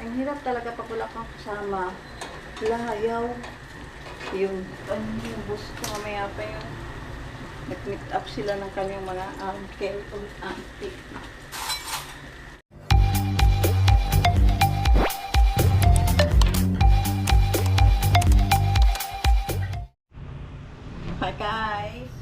Ang hirap talaga pag wala kang kasama. Lahayaw. Yung, ano yung bus ko mamaya pa yung nag-meet up sila ng kanyang mga uncle o auntie. Hi guys!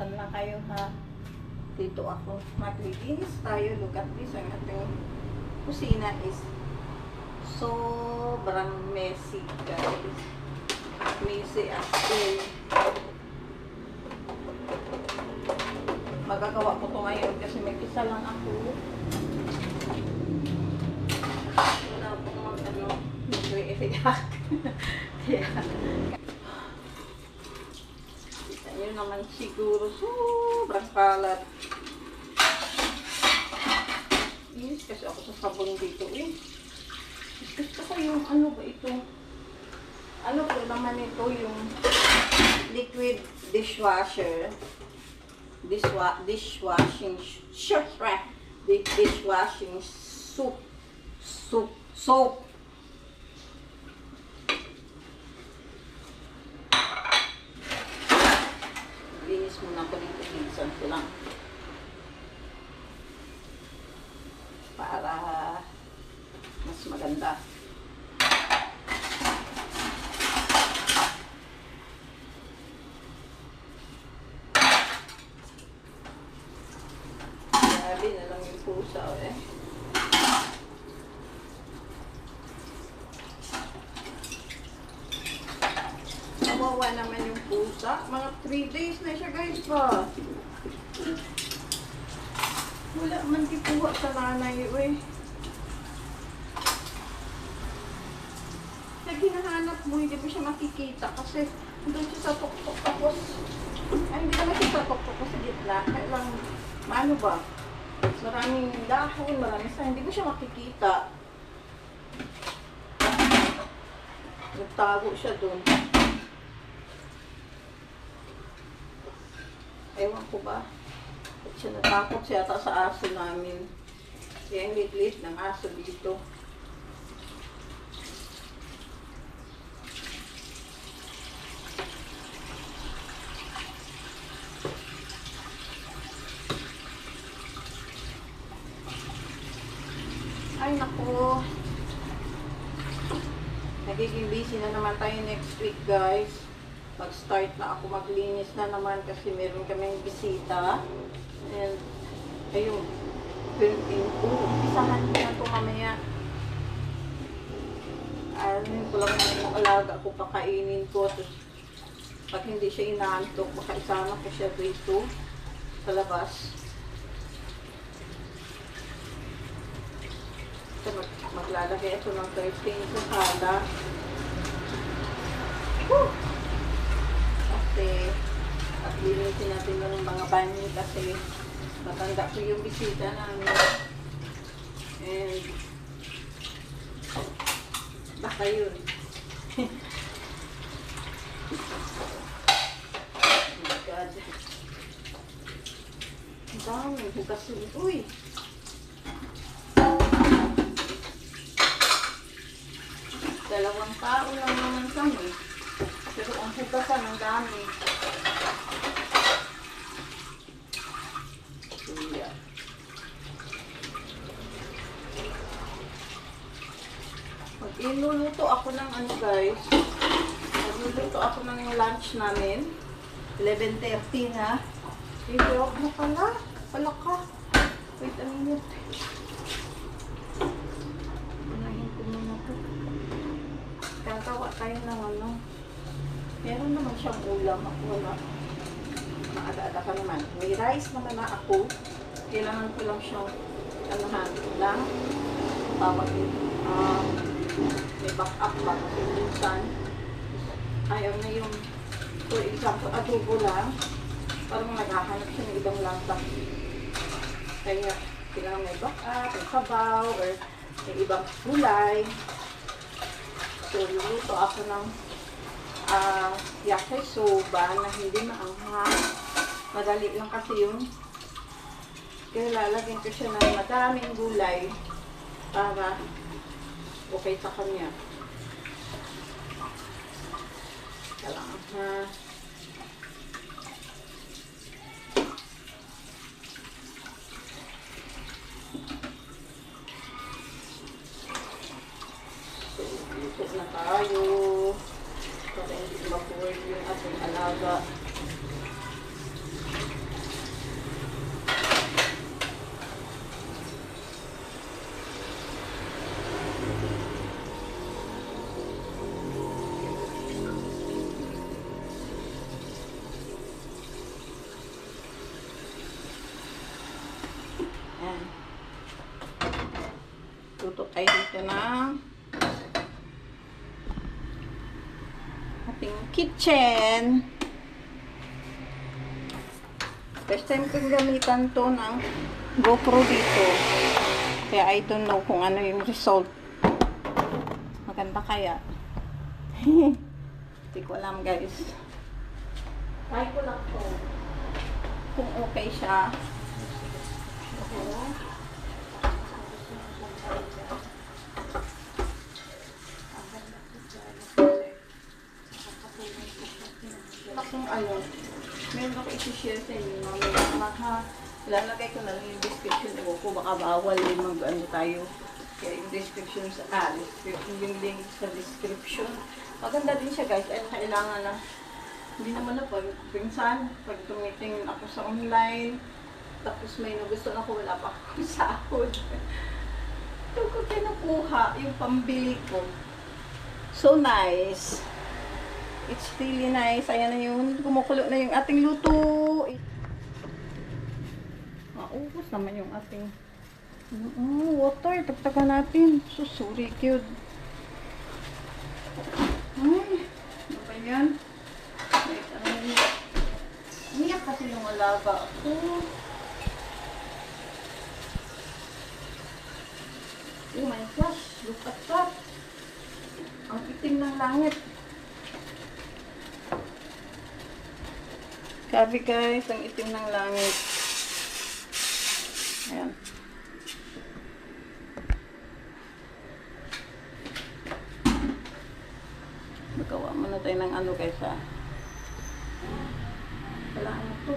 Saan kayo ha? Dito ako. Maglinis tayo. Look at this. Ang ating kusina is sobrang messy guys. Messy as in. Magagawa ko to ngayon kasi may isa lang ako. Wala akong mag ano, nag-react. Kaya, Kita nyo naman siguro, sobrang kalat. Inis kasi ako sa sabon dito eh. Gusto ko yung ano ba ito? Ano ko naman ito yung liquid dishwasher. Dishwa dishwashing Di dishwashing soup. Soup. Soap. Linis muna ko dito. Bilisan ko lang. Para maganda. Grabe na lang yung pusa eh. Kawawa naman yung pusa. Mga 3 days na siya guys pa. Wala man kipuha sa nanay eh. Hinahanap mo, hindi mo siya makikita kasi doon siya sa tuktok tapos ay hindi siya sa tuktok sa gitna. Kailang, maano ba? Maraming dahon, maraming sa hindi mo siya makikita. Nagtago siya doon. Ewan ko ba? Ba't siya natakot siya ata sa aso namin. Kaya ang lit ng aso dito. Ay, naku. Nagiging busy na naman tayo next week, guys. Mag-start na ako maglinis na naman kasi meron kaming bisita. And, ayun. Philippine. Uh, umpisahan ko na ito mamaya. Ano ko lang na yung alaga ko, pakainin ko. Tapos, pag hindi siya inaantok, baka isama ko siya dito sa labas. Ito, mag maglalagay ito ng 13 sa sala. Kasi, at linisin natin yung mga banyo kasi matanda ko yung bisita namin. And, baka yun. oh God. Ang dami, hugas yun. Uy! Dalawang tao lang naman kami. Ang hugasan ang dami. Kuya. Pag iluluto ako ng ano guys, magluluto ako ng lunch namin. 11.30 na. Eh, huwag na pala. Pala ka. Wait a minute. Unahin ko muna to. Gagawa tayo ng ano. Meron naman siyang ulam. Ako wala. Maada-ada ka naman. May rice naman na ako. Kailangan ko lang siyang anahan lang. Tawag din. Um, may backup ba? Kasi minsan, ayaw na yung, for example, adobo lang. Parang naghahanap siya ng ibang lasa. Kaya, kailangan may backup, may sabaw, or may ibang gulay. So, luluto ako ng uh, yakisoba na hindi maanghang. Madali lang kasi yun. Kaya lalagyan ko siya ng madaming gulay para okay sa kanya. Kailangan ha. So, na tayo. Para hindi ma-forward yung ating alaga. Ayan. Tutok tayo dito ng ating kitchen. First time kong gamitan to ng GoPro dito. Kaya I don't know kung ano yung result. Maganda kaya. Hindi ko alam guys. Try ko lang to. Kung okay siya. Okay. Akong ano, meron ako isi-share sa inyo mamaya. Maka, lalagay ko na lang yung description ko ko baka bawal yung mag ano tayo. Kaya yung description sa, ah, description, yung link sa description. Maganda din siya guys, ay kailangan na, hindi naman na pag pinsan, pag tumitingin ako sa online, tapos may nagusto na ko, wala pa akong sahod. Ito ko kinukuha, yung pambili ko. So nice. It's really nice. Ayan na yun. Kumukulo na yung ating luto. Maubos naman yung ating mm, water. Tagtagan natin. Susuri, cute. Ay, ano ba yan? Wait, ano yun? Umiyak kasi yung alaga ko. Oh my gosh, look at that. Ang itim ng langit. Grabe guys, ang itim ng langit. Ayan. Magawa muna tayo ng ano guys ha. Kailangan na to.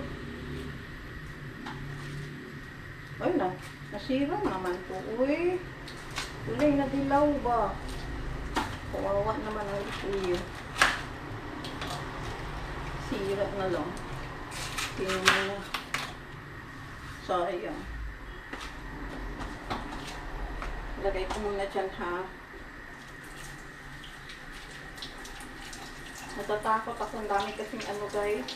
Ay na, nasira naman to. Uy, ulay na dilaw ba? Kawawa naman ang isuyo. Sira na lang. Tingnan mo na. Sayang. Lagay ko muna dyan ha. Natatakot ako. Ang dami kasing ano guys.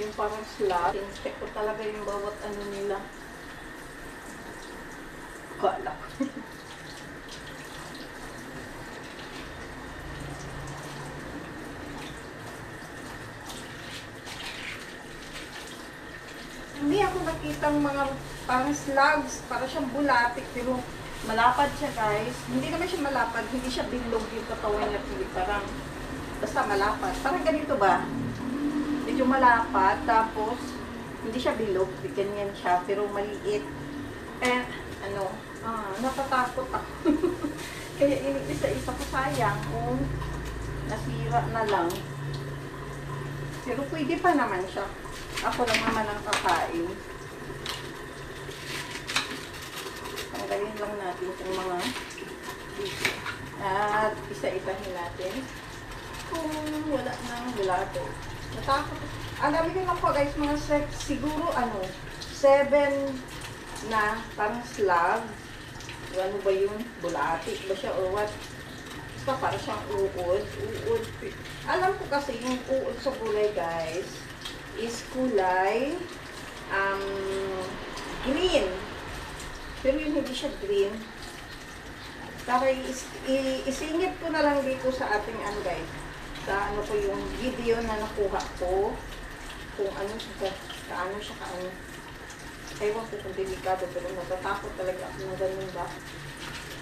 Yung parang slot. Check ko talaga yung bawat ano nila. Kala ko. Hindi ako nakitang mga parang slugs, para siyang bulatik, pero malapad siya guys. Hindi naman siya malapad, hindi siya bilog yung katawan niya, hindi parang, basta malapad. Parang ganito ba? Medyo malapad, tapos hindi siya bilog, ganyan siya, pero maliit. Eh, ano, ah, natatakot ako. Kaya inisa-isa ko sayang kung nasira na lang. Pero pwede pa naman siya. Ako lang naman ang kakain. Tanggalin lang natin itong mga at isa-isahin natin kung wala nang bulato. Natakot. Ang dami ko lang po guys, mga sex, siguro ano, seven na parang slab. Ano ba yun? Bulati ba siya or what? Basta para siyang uod. Uod. Alam ko kasi yung uod sa gulay guys, is kulay um, green. Pero yung hindi siya green, para is, isingit ko na lang dito sa ating ano guys, sa ano ko yung video na nakuha ko, kung ano siya, kaano siya, kaano. Ewan ko kung delikado, pero natatakot talaga ako ng ganun ba,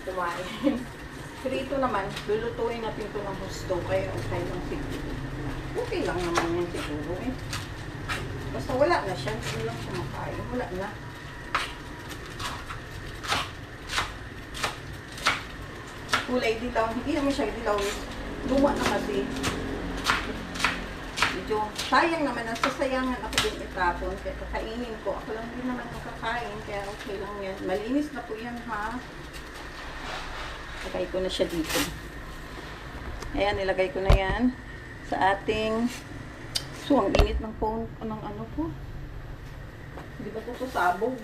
kumain. pero ito naman, lulutuin natin ito ng gusto, kaya okay lang. Okay lang naman yan siguro eh. Basta wala na siya, hindi lang siya makain. Wala na. kulay dilaw. Hindi naman siya dilaw. Luma na kasi. Medyo sayang naman. Nasasayangan ako din itapon. Kaya kakainin ko. Ako lang din naman nakakain. Kaya okay lang yan. Malinis na po yan ha. Lagay ko na siya dito. Ayan, nilagay ko na yan sa ating... So, ang init ng phone, ng ano ko. Hindi ba ito sasabog?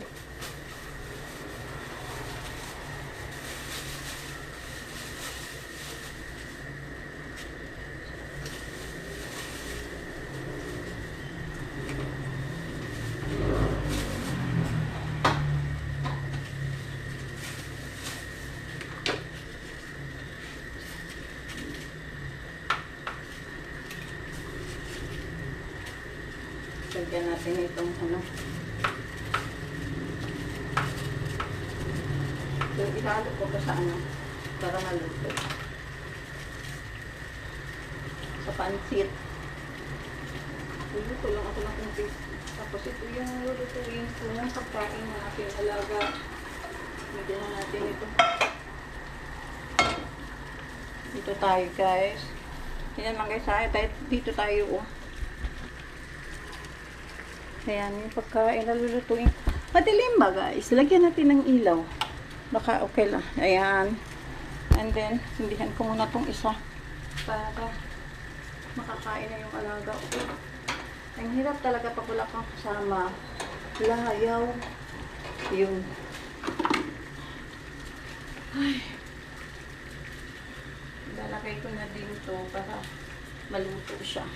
Lagyan natin itong ano. So, ihalo ko pa sa ano, para maluto. Sa pansit. Luluto lang ako ng kunti. Tapos ito yung lulutuin ko ng pagkain ng aking alaga. Bigyan na natin ito. Dito tayo guys. Yan lang guys ha. Dito tayo oh. Ayan, yung pagkain na lulutuin. Madilim ba guys? Lagyan natin ng ilaw. Baka okay lang. Ayan. And then, sindihan ko muna tong isa. Para makakain na yung alaga. Okay. Ang hirap talaga pag wala kang kasama. Layaw. Yun. Ay. Lalagay ko na dito para maluto siya.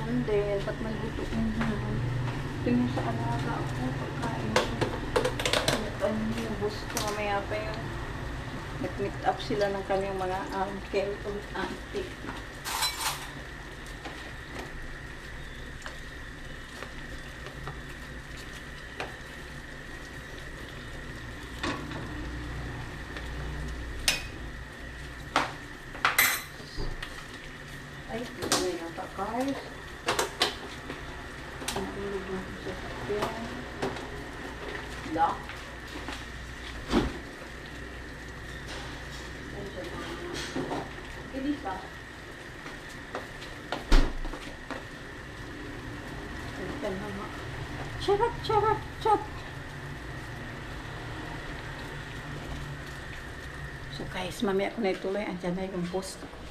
And then, pag maluto na, ito yung sa alaga ako, pagkain ko. Ano yung bus ko, mamaya pa yung nag-meet up sila ng kanyang mga uncle o auntie. Ay, dito na yata, guys. Ang tulog na sa sakyan. Lock. Ay, siya na. Hindi pa. Nga. Charot, charot, charot. So guys, mamaya ko na ituloy. Andyan na yung post ko.